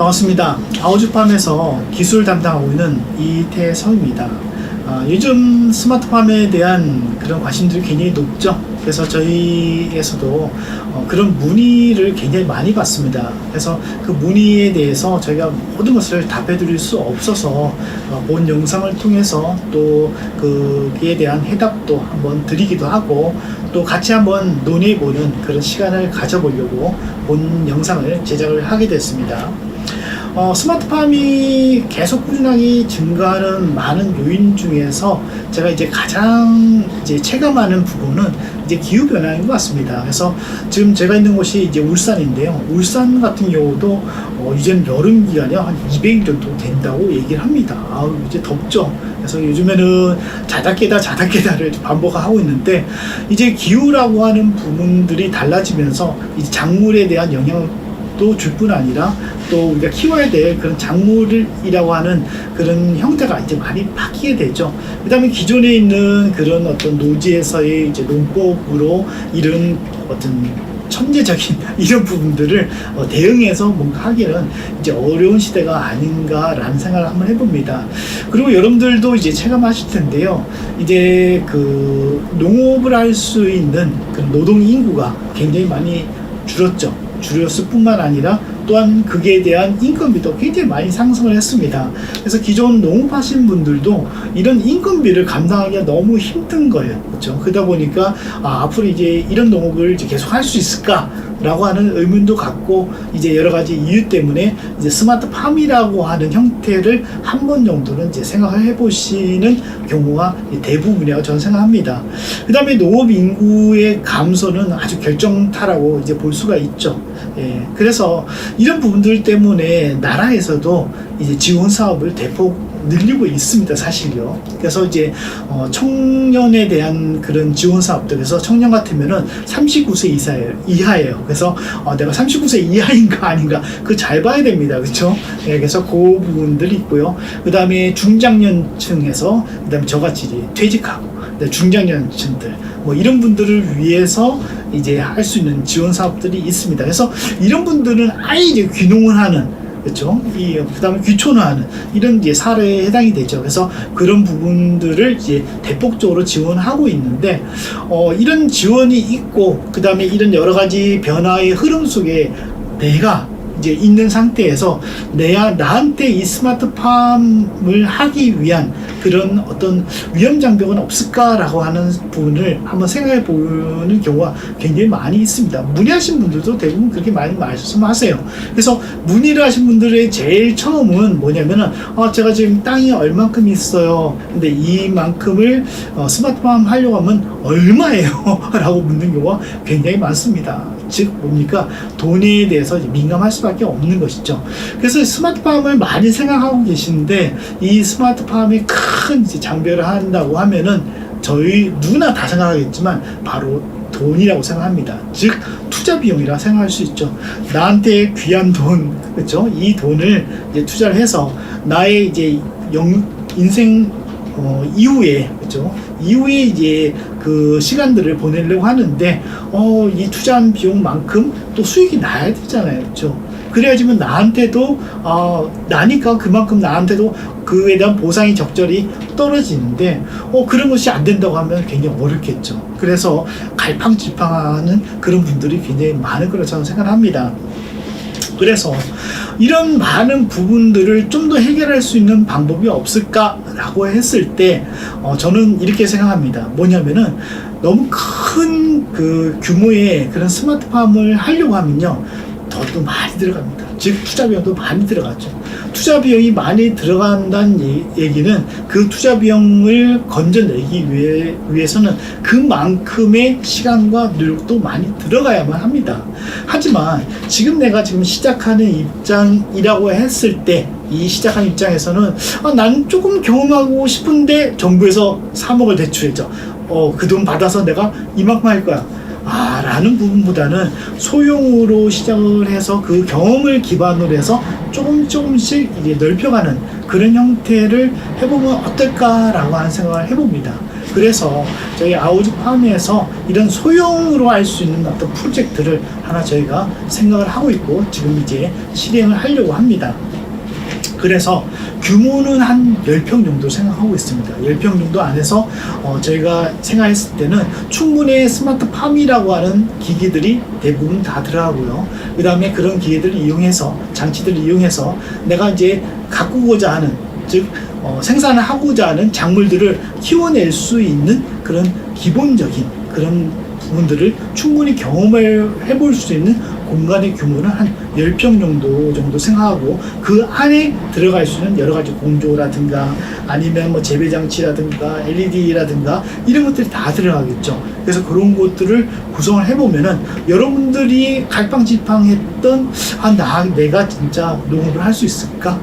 반갑습니다. 아우즈팜에서 기술 담당하고 있는 이태성입니다. 아, 요즘 스마트팜에 대한 그런 관심들이 굉장히 높죠. 그래서 저희에서도 어, 그런 문의를 굉장히 많이 받습니다. 그래서 그 문의에 대해서 저희가 모든 것을 답해 드릴 수 없어서 어, 본 영상을 통해서 또 그에 대한 해답도 한번 드리기도 하고 또 같이 한번 논의해 보는 그런 시간을 가져보려고 본 영상을 제작을 하게 됐습니다. 어, 스마트팜이 계속 꾸준하게 증가하는 많은 요인 중에서 제가 이제 가장 이제 체감하는 부분은 이제 기후 변화인 것 같습니다. 그래서 지금 제가 있는 곳이 이제 울산인데요. 울산 같은 경우도 어, 이제는 여름 기간이 한 200일 정도 된다고 얘기를 합니다. 아우 이제 덥죠. 그래서 요즘에는 자다 깨다 자다 깨다를 반복하고 있는데 이제 기후라고 하는 부분들이 달라지면서 이제 작물에 대한 영향을 또 줄 뿐 아니라 또 우리가 키워야 될 그런 작물이라고 하는 그런 형태가 이제 많이 바뀌게 되죠. 그 다음에 기존에 있는 그런 어떤 노지에서의 이제 농법으로 이런 어떤 천재적인 이런 부분들을 어, 대응해서 뭔가 하기는 이제 어려운 시대가 아닌가라는 생각을 한번 해봅니다. 그리고 여러분들도 이제 체감하실 텐데요. 이제 그 농업을 할 수 있는 그 노동 인구가 굉장히 많이 줄었죠. 줄였을 뿐만 아니라 또한 그에 대한 인건비도 굉장히 많이 상승을 했습니다. 그래서 기존 농업하신 분들도 이런 인건비를 감당하기가 너무 힘든 거예요. 그렇죠? 그러다 보니까 아, 앞으로 이제 이런 농업을 이제 계속 할 수 있을까? 라고 하는 의문도 갖고 이제 여러 가지 이유 때문에 이제 스마트팜이라고 하는 형태를 한 번 정도는 이제 생각을 해보시는 경우가 대부분이라고 저는 생각합니다. 그 다음에 농업 인구의 감소는 아주 결정타라고 이제 볼 수가 있죠. 예, 그래서 이런 부분들 때문에 나라에서도 이제 지원 사업을 대폭 늘리고 있습니다, 사실요. 그래서 이제 어, 청년에 대한 그런 지원 사업들, 그래서 청년 같으면은 39세 이하예요. 이하예요. 그래서 어, 내가 39세 이하인가 아닌가 그 잘 봐야 됩니다, 그렇죠? 예, 그래서 그 부분들이 있고요. 그 다음에 중장년층에서 그다음에 저같이 이제 퇴직하고 그다음에 중장년층들 뭐 이런 분들을 위해서 이제 할 수 있는 지원 사업들이 있습니다. 그래서 이런 분들은 아예 이제 귀농을 하는 그렇죠. 이 그다음에 귀촌하는 이런 이제 사례에 해당이 되죠. 그래서 그런 부분들을 이제 대폭적으로 지원하고 있는데 어, 이런 지원이 있고 그다음에 이런 여러 가지 변화의 흐름 속에 내가 이제 있는 상태에서 내가 나한테 이 스마트팜을 하기 위한 그런 어떤 위험 장벽은 없을까라고 하는 부분을 한번 생각해 보는 경우가 굉장히 많이 있습니다. 문의하신 분들도 대부분 그렇게 많이 말씀하세요. 그래서 문의를 하신 분들의 제일 처음은 뭐냐면은 아 제가 지금 땅이 얼만큼 있어요. 근데 이만큼을 어, 스마트팜 하려고 하면 얼마예요? 라고 묻는 경우가 굉장히 많습니다. 즉 뭡니까 돈에 대해서 민감할 수밖에 없는 것이죠. 그래서 스마트팜을 많이 생각하고 계시는데 이 스마트팜이 큰 장벽을 한다고 하면은 저희 누구나 다 생각하겠지만 바로 돈이라고 생각합니다. 즉 투자 비용이라 생각할 수 있죠. 나한테 귀한 돈, 그렇죠? 이 돈을 이제 투자를 해서 나의 이제 영 인생 어, 이후에 그렇죠? 이후에 이제 그 시간들을 보내려고 하는데 어, 이 투자한 비용만큼 또 수익이 나야 되잖아요, 그렇죠? 그래야지만 나한테도 어, 나니까 그만큼 나한테도 그에 대한 보상이 적절히 떨어지는데 어, 그런 것이 안 된다고 하면 굉장히 어렵겠죠. 그래서 갈팡질팡하는 그런 분들이 굉장히 많을 거라고 저는 생각합니다. 그래서 이런 많은 부분들을 좀 더 해결할 수 있는 방법이 없을까라고 했을 때 어, 저는 이렇게 생각합니다. 뭐냐면은 너무 큰 그 규모의 그런 스마트팜을 하려고 하면요 돈도 많이 들어갑니다. 즉 투자 비용도 많이 들어가죠. 투자 비용이 많이 들어간다는 얘- 얘기는 그 투자 비용을 건져내기 위해, 위해서는 그만큼의 시간과 노력도 많이 들어가야만 합니다. 하지만 지금 내가 지금 시작하는 입장이라고 했을 때 이 시작한 입장에서는 아, 난 조금 경험하고 싶은데 정부에서 3억을 대출해줘. 어, 그 돈 받아서 내가 이만큼 할 거야. 아, 라는 부분보다는 소형으로 시작을 해서 그 경험을 기반으로 해서 조금 조금씩 이제 넓혀가는 그런 형태를 해보면 어떨까라고 하는 생각을 해봅니다. 그래서 저희 아우즈 팜에서 이런 소형으로 할 수 있는 어떤 프로젝트를 하나 저희가 생각을 하고 있고 지금 이제 실행을 하려고 합니다. 그래서 규모는 한 10평 정도 생각하고 있습니다. 10평 정도 안에서 어, 저희가 생각했을 때는 충분히 스마트 팜이라고 하는 기기들이 대부분 다 들어가고요. 그 다음에 그런 기계들을 이용해서, 장치들을 이용해서 내가 이제 가꾸고자 하는, 즉, 어, 생산을 하고자 하는 작물들을 키워낼 수 있는 그런 기본적인 그런 부분들을 충분히 경험을 해볼 수 있는 공간의 규모는 한 10평 정도 정도 생각하고 그 안에 들어갈 수 있는 여러 가지 공조라든가 아니면 뭐 재배 장치라든가 LED라든가 이런 것들이 다 들어가겠죠. 그래서 그런 것들을 구성을 해보면은 여러분들이 갈팡질팡했던 아, 나 내가 진짜 농업을 할 수 있을까?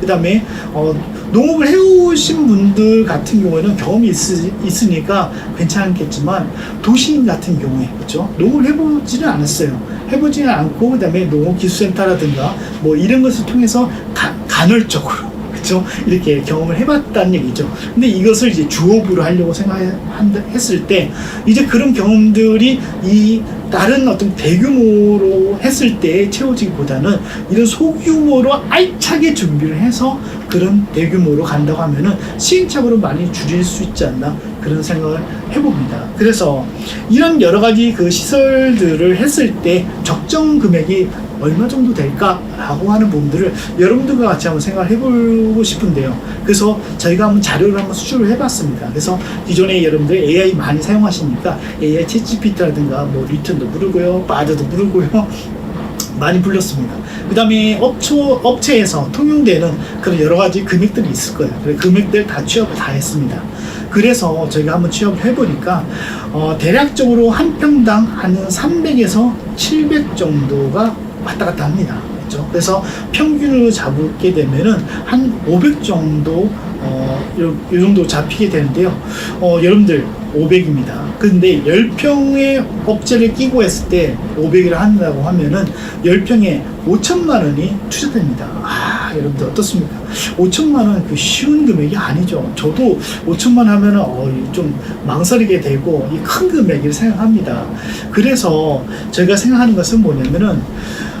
그 다음에 어, 농업을 해오신 분들 같은 경우에는 경험이 있, 으 니까 괜찮겠지만 도시인 같은 경우에 그렇죠 농업을 해보지는 않았어요. 해보지는 않고 그 다음에 농업기술센터라든가 뭐 이런 것을 통해서 가, 간헐적으로 그렇죠 이렇게 경험을 해봤다는 얘기죠 근데 이것을 이제 주업으로 하려고 생각했을 때 이제 그런 경험들이 이 다른 어떤 대규모로 했을 때 채워지기보다는 이런 소규모로 알차게 준비를 해서 그런 대규모로 간다고 하면은 시행착오를 많이 줄일 수 있지 않나 그런 생각을 해봅니다. 그래서 이런 여러 가지 그 시설들을 했을 때 적정 금액이 얼마 정도 될까라고 하는 부분들을 여러분들과 같이 한번 생각을 해보고 싶은데요. 그래서 저희가 한번 자료를 한번 수출을 해봤습니다. 그래서 기존에 여러분들 AI 많이 사용하시니까 AI 챗GPT라든가 뭐 리턴도 부르고요, 바드도 부르고요. 많이 불렸습니다. 그 다음에 업체, 업체에서 통용되는 그런 여러 가지 금액들이 있을 거예요. 그 금액들 다 취업을 다 했습니다. 그래서 저희가 한번 취업을 해보니까, 어, 대략적으로 한 평당 한 300에서 700 정도가 왔다 갔다 합니다. 그렇죠? 그래서 평균으로 잡게 되면은 한 500 정도, 어, 요, 요 정도 잡히게 되는데요. 어, 여러분들, 500입니다. 근데 10평의 업체를 끼고 했을 때 500을 한다고 하면은 10평에 5천만 원이 투자됩니다. 아, 여러분들 어떻습니까? 5천만 원 그 쉬운 금액이 아니죠. 저도 5천만 하면은 어, 좀 망설이게 되고 이 큰 금액을 생각합니다. 그래서 저희가 생각하는 것은 뭐냐면은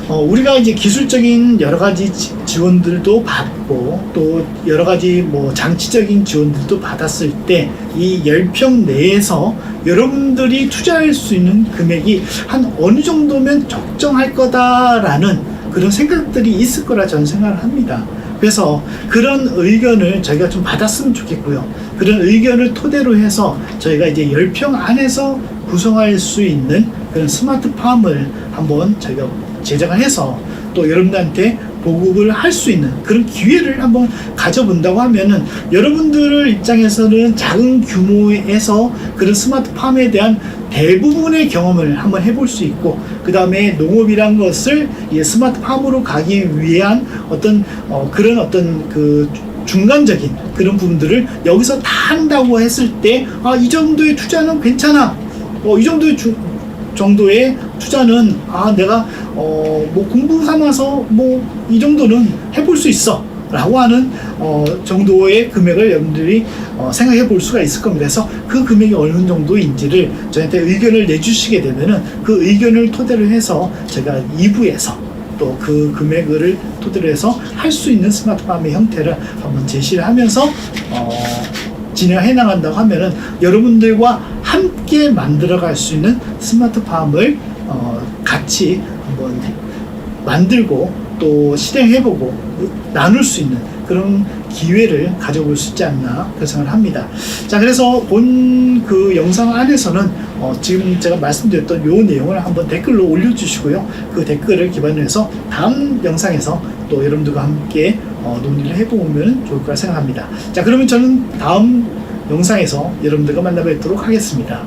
어, 우리가 이제 기술적인 여러 가지 지- 지원들도 받고 또 여러 가지 뭐 장치적인 지원들도 받았을 때이 10평 내에서 여러분들이 투자할 수 있는 금액이 한 어느 정도면 적정할 거다라는 그런 생각들이 있을 거라 저는 생각을 합니다. 그래서 그런 의견을 저희가 좀 받았으면 좋겠고요. 그런 의견을 토대로 해서 저희가 이제 10평 안에서 구성할 수 있는 그런 스마트 팜을 한번 저희가 제작을 해서 또 여러분들한테 보급을 할 수 있는 그런 기회를 한번 가져본다고 하면은 여러분들 입장에서는 작은 규모에서 그런 스마트 팜에 대한 대부분의 경험을 한번 해볼 수 있고 그 다음에 농업이란 것을 이 스마트 팜으로 가기 위한 어떤 어, 그런 어떤 그 중간적인 그런 부분들을 여기서 다 한다고 했을 때 아 이 정도의 투자는 괜찮아. 어, 이 정도의 주, 정도의 투자는 아 내가 어 뭐 공부 삼아서 뭐 이 정도는 해볼 수 있어 라고 하는 어 정도의 금액을 여러분들이 어 생각해 볼 수가 있을 겁니다. 그래서 그 금액이 어느 정도인지를 저한테 의견을 내주시게 되면은 그 의견을 토대로 해서 제가 2부에서 또 그 금액을 토대로 해서 할 수 있는 스마트팜의 형태를 한번 제시를 하면서 어 진행해 나간다고 하면은 여러분들과 함께 만들어 갈 수 있는 스마트 팜을 어, 같이 한번 만들고 또 실행해보고 나눌 수 있는 그런 기회를 가져볼 수 있지 않나 생각을 합니다. 자 그래서 본 그 영상 안에서는 어, 지금 제가 말씀드렸던 요 내용을 한번 댓글로 올려주시고요. 그 댓글을 기반으로 해서 다음 영상에서 또 여러분들과 함께 어, 논의를 해보면 좋을 거라 생각합니다. 자 그러면 저는 다음 영상에서 여러분들과 만나 뵙도록 하겠습니다.